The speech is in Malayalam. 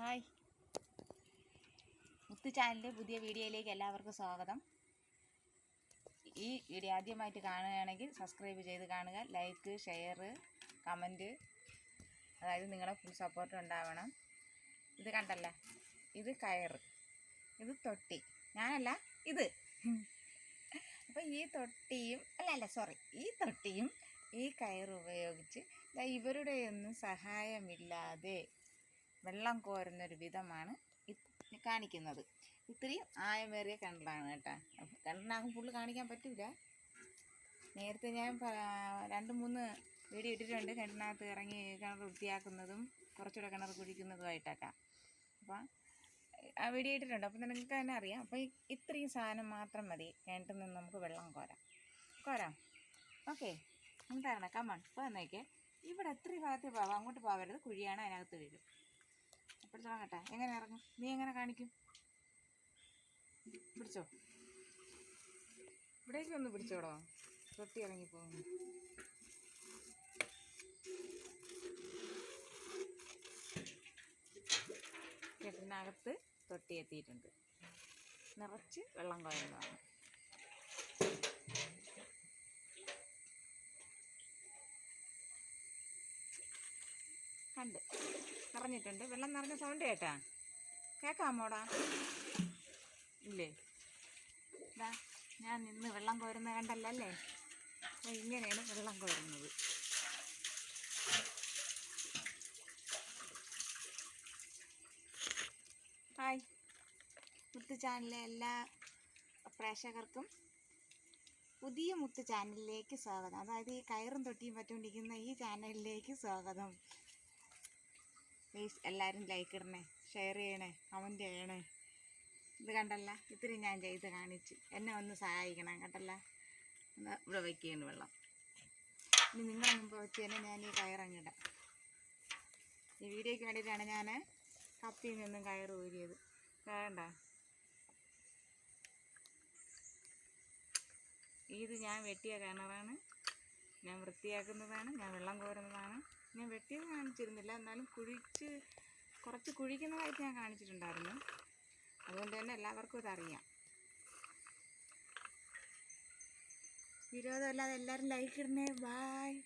ഹായ്. മുത്ത് ചാനലിന്റെ പുതിയ വീഡിയോയിലേക്ക് എല്ലാവർക്കും സ്വാഗതം. ഈ വീഡിയോ ആദ്യമായിട്ട് കാണുകയാണെങ്കിൽ സബ്സ്ക്രൈബ് ചെയ്ത് കാണുക ലൈക്ക് ഷെയർ കമന്റ്. അതായത് നിങ്ങളുടെ ഫുൾ സപ്പോർട്ട് ഉണ്ടാവണം. ഇത് കണ്ടല്ല? ഇത് കയറ്. ഇത് തൊട്ടി. ഞാനല്ല ഇത്. അപ്പോൾ ഈ തൊട്ടിയും അല്ല അല്ല സോറി ഈ തൊട്ടിയും ഈ കയർ ഉപയോഗിച്ച് ഇവരുടെ ഇവരുടെയൊന്നും സഹായമില്ലാതെ വെള്ളം കോരുന്നൊരു വിധമാണ് കാണിക്കുന്നത്. ഇത്രയും ആയമേറിയ കിണറാണ് കേട്ടോ. അപ്പം കിണറിനകം ഫുള്ള് കാണിക്കാൻ പറ്റില്ല നേരത്തെ ഞാൻ രണ്ട് മൂന്ന് വീഡിയോ ഇട്ടിട്ടുണ്ട്. കിണറിനകത്ത് ഇറങ്ങി കിണർ വൃത്തിയാക്കുന്നതും കുറച്ചുകൂടെ കിണർ കുഴിക്കുന്നതുമായിട്ടൊക്കെ അപ്പം ആ വീഡിയോ ഇട്ടിട്ടുണ്ട്. അപ്പം നിങ്ങൾക്ക് തന്നെ അറിയാം. അപ്പോൾ ഇത്രയും സാധനം മാത്രം മതി. കിണറ്റിൽ നിന്ന് നമുക്ക് വെള്ളം കോരാം. കോരാം. ഓക്കെ. എന്താണ് കമ്മൺ ഇപ്പോൾ വന്നേക്ക്. ഇവിടെ എത്ര ഭാഗത്ത് പോവാം. അങ്ങോട്ട് പോകരുത് കുഴിയാണ് അതിനകത്ത് വീഴും. തുടങ്ങട്ടെ എങ്ങനെ ഇറങ്ങും? നീ എങ്ങനെ കാണിക്കും? പിടിച്ചോ. ഇവിടേക്ക് ഒന്ന് പിടിച്ചോടോ. തൊട്ടി ഇറങ്ങി പോകുന്നു. കെട്ടിനകത്ത് തൊട്ടി എത്തിയിട്ടുണ്ട്. നിറച്ച് വെള്ളം കോരുന്നതാണ്. കണ്ട്. നിറഞ്ഞിട്ടുണ്ട്. വെള്ളം നിറഞ്ഞ സൗണ്ട് കേട്ടാ? കേൾക്കാമോടാ ഇല്ലേ? ഇതാ ഞാൻ നിന്ന് വെള്ളം കോരുന്ന കണ്ടല്ലേ? ഇങ്ങനെയാണ് വെള്ളം കോരുന്നത്. ഹായ്. മുത്ത് ചാനലിലെ എല്ലാ പ്രേക്ഷകർക്കും പുതിയ മുത്ത് ചാനലിലേക്ക് സ്വാഗതം. അതായത് ഈ കയറും തൊട്ടിയും പറ്റുകൊണ്ടിരിക്കുന്ന ഈ ചാനലിലേക്ക് സ്വാഗതം. പ്ലീസ് എല്ലാവരും ലൈക്ക് ഇടണേ ഷെയർ ചെയ്യണേ കമന്റ് ചെയ്യണേ. ഇത് കണ്ടല്ല ഇത്രയും ഞാൻ ചെയ്ത് കാണിച്ച്. എന്നെ ഒന്ന് സഹായിക്കണം കണ്ടല്ല? എന്നാ ഇവിടെ വയ്ക്കുകയാണ് വെള്ളം. ഇനി നിങ്ങളെ മുമ്പ് വെച്ച് തന്നെ ഞാൻ ഈ കയറങ്ങിടാം ഈ വീഡിയോയ്ക്ക് വേണ്ടിയിട്ടാണ് ഞാൻ കപ്പിയിൽ നിന്നും കയറ് ഊരിയത്. വേണ്ട ഇത് ഞാൻ വെട്ടിയ കിണറാണ്. ഞാൻ വൃത്തിയാക്കുന്നതാണ് ഞാൻ വെള്ളം കോരുന്നതാണ്. ഞാൻ വെട്ടിയത് കാണിച്ചിരുന്നില്ല എന്നാലും കുഴിച്ച് കുറച്ച് കുഴിക്കുന്നതായിട്ട് ഞാൻ കാണിച്ചിട്ടുണ്ടായിരുന്നു. അതുകൊണ്ട് തന്നെ എല്ലാവർക്കും ഇതറിയാം. വിരോധമല്ലാതെ എല്ലാവരും ലൈക്ക് ഇടണേ ബായ്